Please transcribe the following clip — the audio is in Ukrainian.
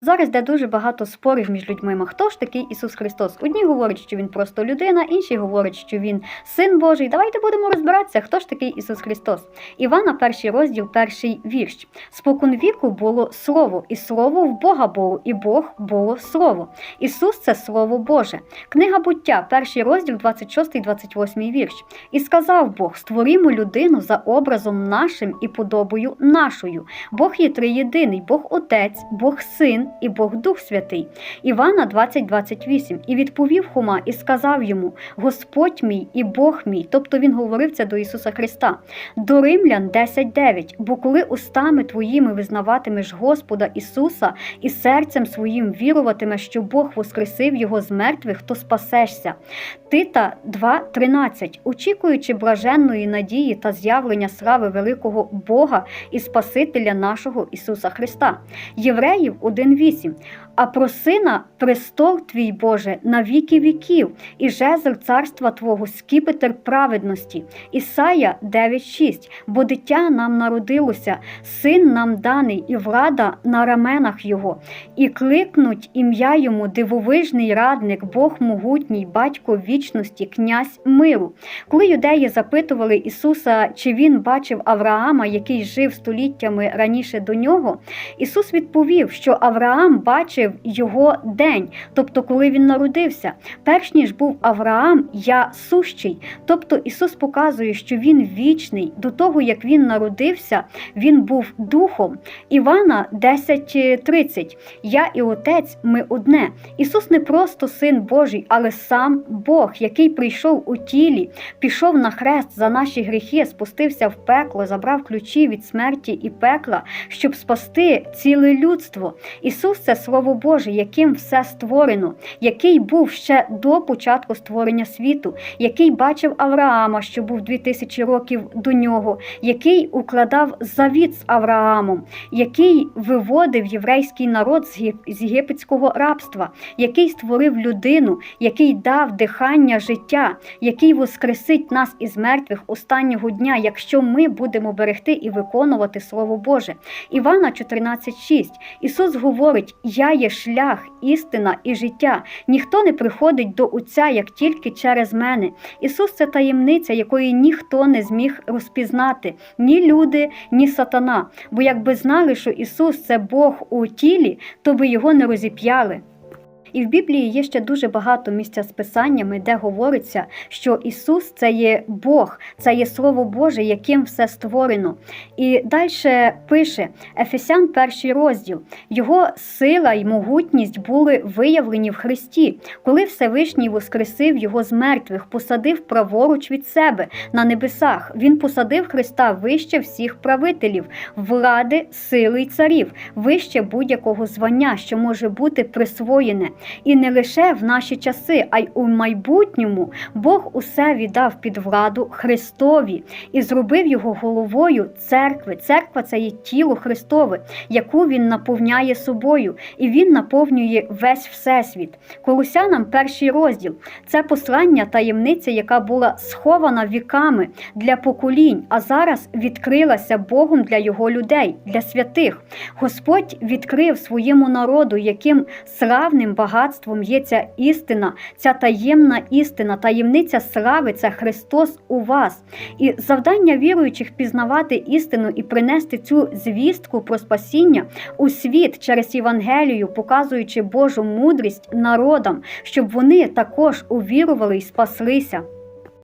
Зараз йде дуже багато спорів між людьми. Хто ж такий Ісус Христос? Одні говорять, що Він просто людина, інші говорять, що Він син Божий. Давайте будемо розбиратися, хто ж такий Ісус Христос. Івана, перший розділ, перший вірш. Спокон віку було слово, і слово в Бога було, і Бог було слово. Ісус це Слово Боже. Книга буття, перший розділ, 26, 28 вірш. І сказав Бог: створімо людину за образом нашим і подобою нашою. Бог є триєдиний, Бог Отець, Бог Син і Бог Дух Святий. Івана 20:28. І відповів Хума і сказав йому: Господь мій і Бог мій. Тобто він говорив це до Ісуса Христа. До Римлян 10:9. Бо коли устами твоїми визнаватимеш Господа Ісуса і серцем своїм віруватимеш, що Бог воскресив його з мертвих, то спасешся. Тита 2:13. Очікуючи блаженної надії та з'явлення слави великого Бога і Спасителя нашого Ісуса Христа. Євреїв 1:8. А про сина престол твій Боже на віки віків, і жезл царства Твого скіпетр праведності. Ісая 9:6. Бо дитя нам народилося, син нам даний, і влада на раменах його, і кликнуть ім'я йому дивовижний радник, Бог могутній, батько вічності, князь миру. Коли юдеї запитували Ісуса, чи він бачив Авраама, який жив століттями раніше до нього, Ісус відповів, що Авраам бачив його день, тобто коли він народився. Перш ніж був Авраам, я сущий. Тобто Ісус показує, що Він вічний. До того, як Він народився, Він був духом. Івана 10:30. Я і Отець, ми одне. Ісус не просто син Божий, але сам Бог, який прийшов у тілі, пішов на хрест за наші гріхи, спустився в пекло, забрав ключі від смерті і пекла, щоб спасти ціле людство. Ісус це Слово Боже, яким все створено, який був ще до початку створення світу, який бачив Авраама, що був 2000 років до нього, який укладав завіт з Авраамом, який виводив єврейський народ з єгипетського рабства, який створив людину, який дав дихання життя, який воскресить нас із мертвих останнього дня, якщо ми будемо берегти і виконувати Слово Боже. Івана 14,6. Ісус говорить: Я є шлях, істина і життя. Ніхто не приходить до Отця, як тільки через мене. Ісус це таємниця, якої ніхто не зміг розпізнати, ні люди, ні сатана. Бо якби знали, що Ісус це Бог у тілі, то би його не розіп'яли. І в Біблії є ще дуже багато місця з писаннями, де говориться, що Ісус це є Бог, це є Слово Боже, яким все створено. І далі пише Ефесян, перший розділ: Його сила й могутність були виявлені в Христі, коли Всевишній воскресив його з мертвих, посадив праворуч від себе на небесах. Він посадив Христа вище всіх правителів, влади, сили й царів, вище будь-якого звання, що може бути присвоєне. І не лише в наші часи, а й у майбутньому Бог усе віддав під владу Христові і зробив його головою церкви. Церква це є тіло Христове, яку він наповняє собою, і він наповнює весь всесвіт. Колосянам перший розділ це послання таємниця, яка була схована віками для поколінь, а зараз відкрилася Богом для його людей, для святих. Господь відкрив своєму народу, яким славним багатством є ця істина, ця таємна істина, таємниця слави це Христос у вас. І завдання віруючих пізнавати істину і принести цю звістку про спасіння у світ через Євангелію, показуючи Божу мудрість народам, щоб вони також увірували і спаслися.